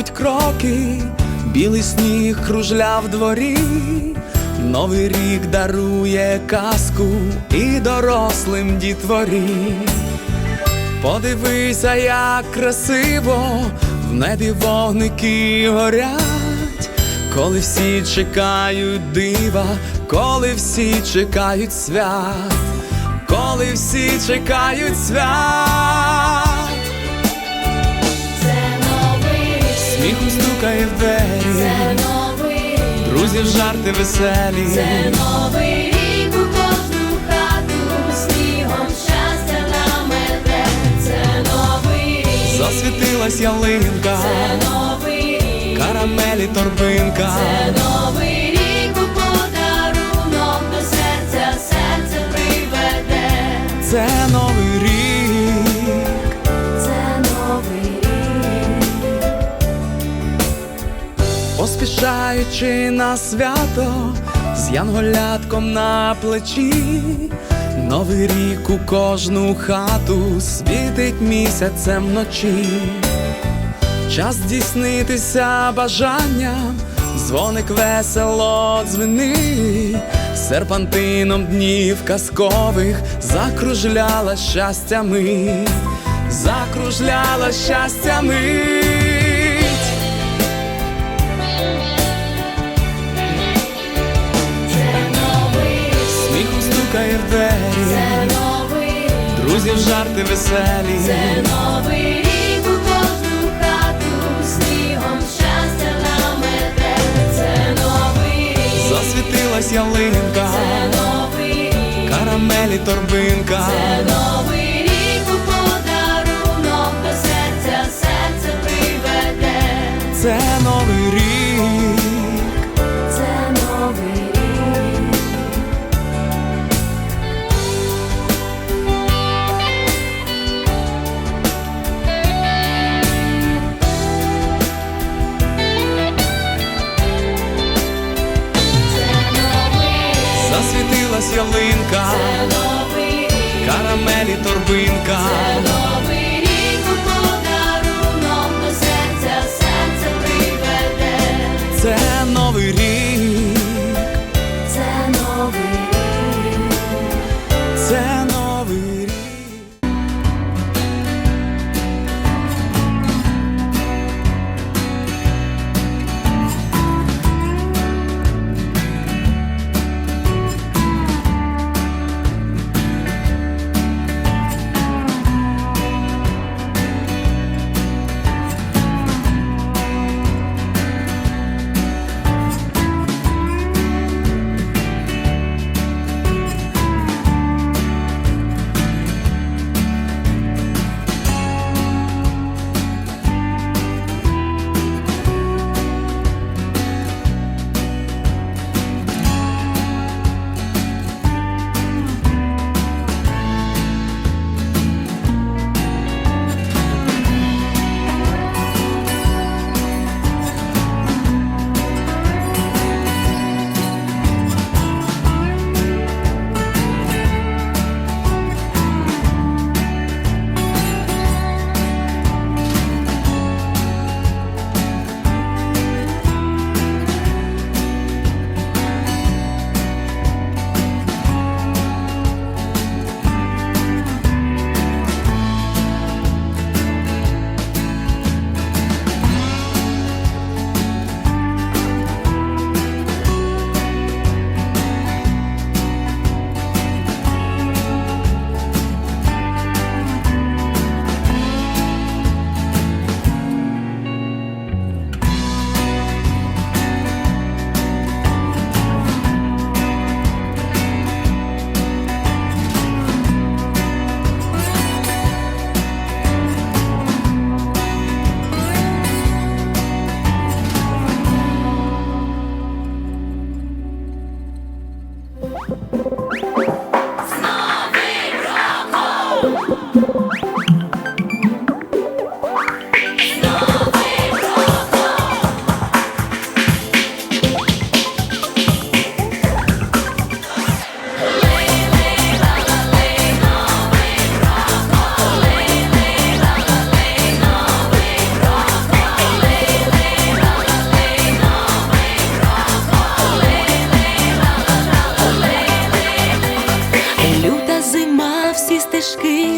вікном кроки, білий сніг кружля в дворі, Новий рік дарує казку і дорослим дітворі. Подивися, як красиво в небі вогники горять, коли всі чекають дива, коли всі чекають свят, коли всі чекають свят. Сміху стукає в двері, це новий рік, друзів жарти веселі. це новий рік у кожну хату, снігом щастя намете, це новий рік, Засвітилась ялинка, це новий рік, карамелі торбинка. це Поспішаючи на свято з янголятком на плечі, Новий рік у кожну хату світить місяцем вночі. Час здійснитися бажанням, дзвоник весело дзвени, серпантином днів казкових закружляла щастями, закружляла щастями. Стукає в двері, це новий рік. друзів жарти веселі. Це новий рік у кожну хату, снігом щастя намете, це новий рік, Засвітилась ялинка, це новий рік, карамелі торбинка. це новий рік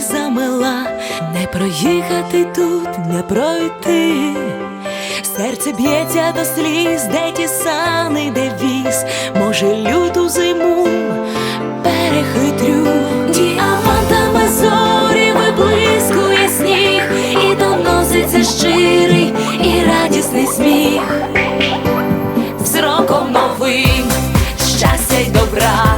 замила, не проїхати тут, не пройти, серце б'ється до сліз, де ті сани, де віз, може, люту зиму перехитрю, діамантами зорі виблискує сніг, і доноситься щирий і радісний сміх, з роком новим щастя й добра.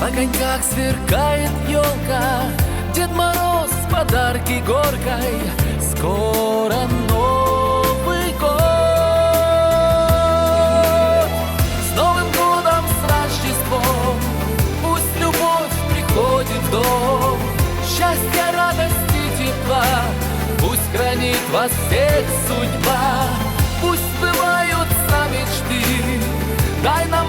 В огоньках сверкает елка, Дед Мороз подарки горкой. Скоро Новый год. С Новым годом, с Рождеством, Пусть любовь приходит в дом, Счастья, радости, тепла, Пусть хранит вас всех судьба, Пусть сбываются мечты, Дай нам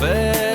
fair.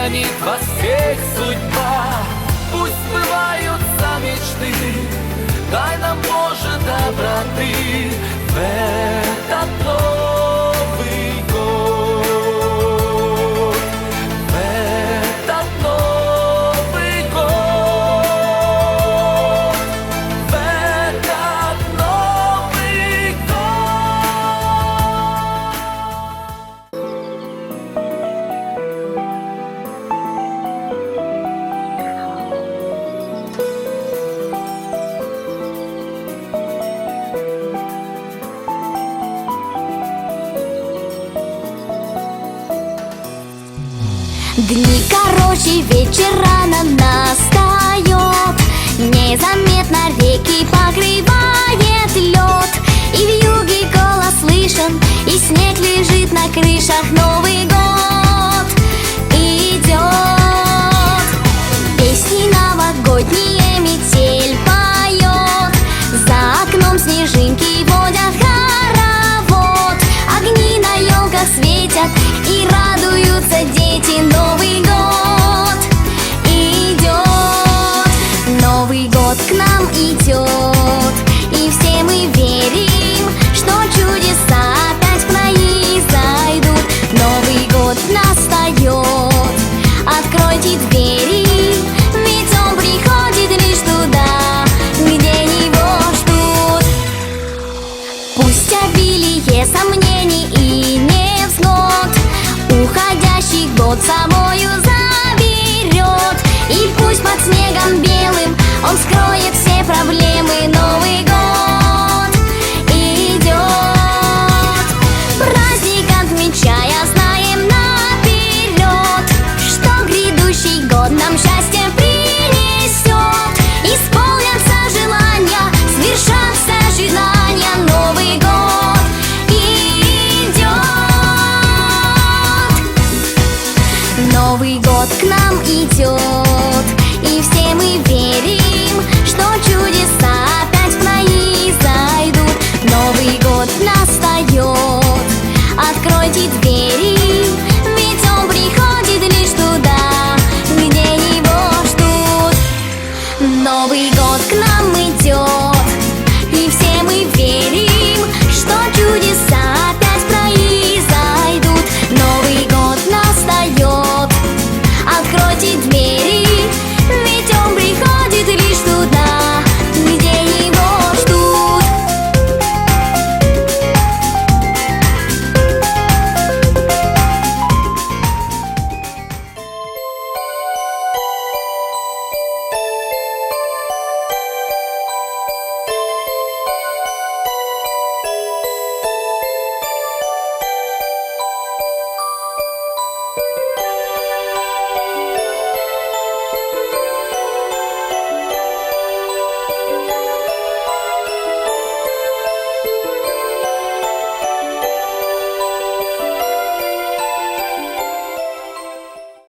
тянет вас всех судьба. Пусть сбываются мечты Дай нам, Боже, доброты В этот дом Дни короче, вечер рано настает Незаметно реки покрывает лед И в юге голос слышен, и снег лежит на крышах. Новых